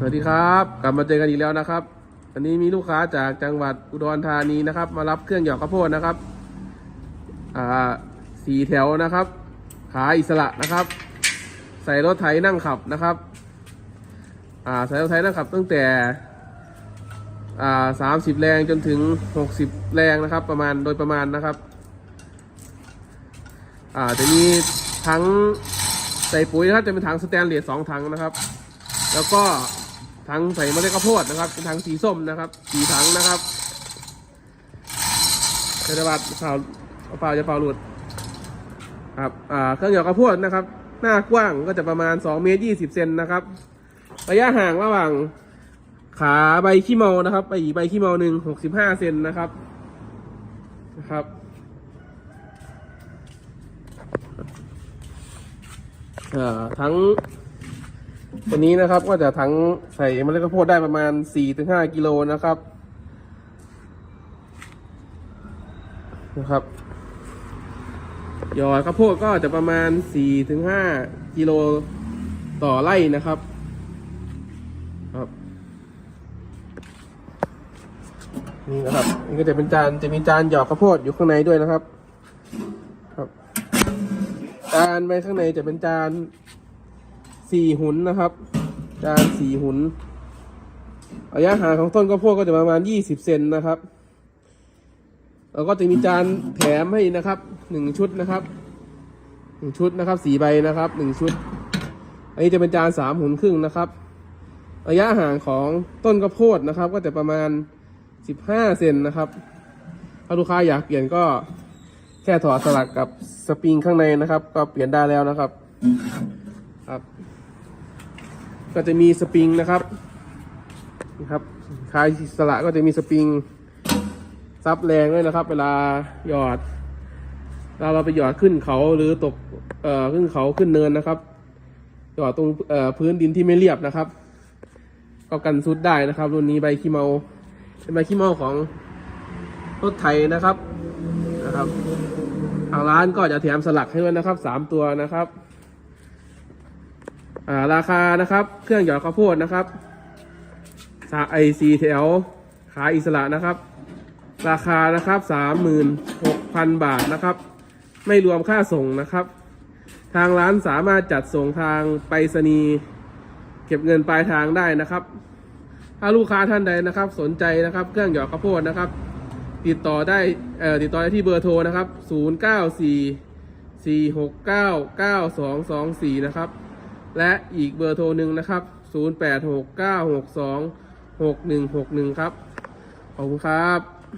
สวัสดีครับ กลับมาเจอกันอีกแล้วนะครับวันนี้มีลูกค้าจากจังหวัดอุดรธานีนะครับ มารับเครื่องหยอกข้าวโพดนะครับ อ่าสีแถวนะครับ ขาอิสระนะครับ ใส่รถไถนั่งขับนะครับ อ่าใส่รถไถนั่งขับ ตั้งแต่อ่าสามสิบแรงจนถึงหกสิบแรงนะครับ ประมาณโดยประมาณนะครับ อ่าจะมีทั้งใส่ปุ๋ยนะครับจะเป็นถังสแตนเลสสองถังนะครับ แล้วก็ ถังใส่เมล็ดข้าวโพดนะครับเป็นถังสีส้มนะครับสีถังนะครับเทศบาลเปล่าเปล่าจะเปล่าหลุดครับอ่าเครื่องหยอกข้าวโพดนะครับ หน้ากว้างก็จะประมาณ2เมตร20เซนนะครับ ระยะห่างระหว่างขาใบขี้เมานะครับไปอีใบขี้เมาหนึ่ง65เซนนะครับนะครับอ่าทั้ง วนี้นะครับก็จะทั้งใส่เมล็ดข้าวโพดได้ประมาณ 4-5 กิโลนะครับ นะครับหยอดข้าวโพดก็จะประมาณ 4-5 กิโลต่อไร่นะครับครับนี่นะครับนี่ก็จะเป็นจานจะมีจานหยอดข้าวโพดอยู่ข้างในด้วยนะครับ ครับ จานไปข้างในจะเป็นจาน สี่หุนนะครับ จานสี่หุนระยะห่างของต้นข้าวโพดก็จะประมาณยี่สิบเซนนะครับแล้วก็จะมีจานแถมให้นะครับหนึ่งชุดนะครับหนึ่งชุดนะครับสี่ใบนะครับหนึ่งชุด อันนี้จะเป็นจานสามหุนครึ่งนะครับ ระยะห่างของต้นข้าวโพดนะครับ ก็จะประมาณสิบห้าเซนนะครับ ถ้าลูกค้าอยากเปลี่ยนก็แค่ถอดสลักกับสปริงข้างในนะครับ ก็เปลี่ยนได้แล้วนะครับ ครับ ก็จะมีสปริงนะครับนะครับคลายสละก็จะมีสปริงซับแรงด้วยนะครับ เวลาหยอดเราเราไปหยอดขึ้นเขาหรือตกเอ่อขึ้นเขาขึ้นเนินนะครับ หยอดตรงเอ่อพื้นดินที่ไม่เรียบนะครับ ก็กันซุดได้นะครับ รุ่นนี้ใบขี้เมาเป็นใบขี้เมาของรถไถนะครับนะครับทางร้านก็จะแถมสลักให้ด้วยนะครับสามตัวนะครับ ราคานะครับ เครื่องหยอดข้าวโพดนะครับไอซีแถวขายอิสระนะครับ ราคานะครับสามหมื่นหกพันบาทนะครับ ไม่รวมค่าส่งนะครับ ทางร้านสามารถจัดส่งทางไปรษณีย์เก็บเงินปลายทางได้นะครับ ถ้าลูกค้าท่านใดนะครับ สนใจนะครับ เครื่องหยอดข้าวโพดนะครับ ติดต่อได้ติดต่อได้ที่เบอร์โทรนะครับ 0 9 4 4 6 9 9 2 2 4 นะครับ และอีกเบอร์โทรหนึ่งนะครับ 0869626161 ครับ ขอบคุณครับ